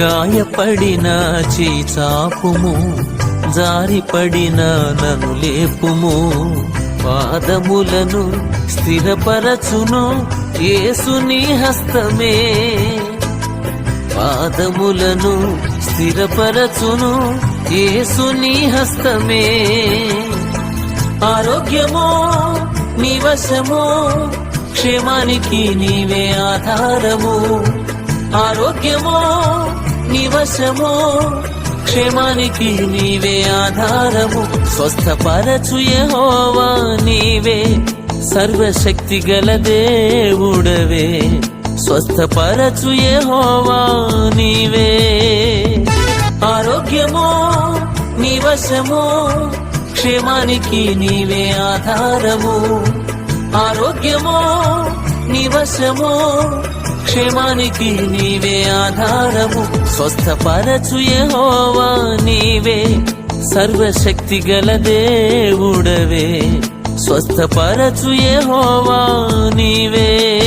గాయపడిన చాపుము జారిపడిన నను లేపుము. పాదములను స్థిరపరచును ఏసుని హస్తమే. పాదములను స్థిరపరచును ఏసుని హస్తమే. ఆరోగ్యమో నివశమో క్షేమానికి నీవే ఆధారము. ఆరోగ్యమో నివసమో క్షేమానికి నీవే ఆధారము. స్వస్థపరచు యహోవా నీవే సర్వశక్తి గల దేవుడవే. స్వస్థపరచు యహోవా నీవే. ఆరోగ్యమో నివసమో క్షేమానికి నీవే ఆధారము. ఆరోగ్యమో నివసమో క్షేమానికి నీవే ఆధారము. స్వస్థపరచు యెహోవా నీవే సర్వశక్తి గల దేవుడవే. స్వస్థపరచు యెహోవా నీవే.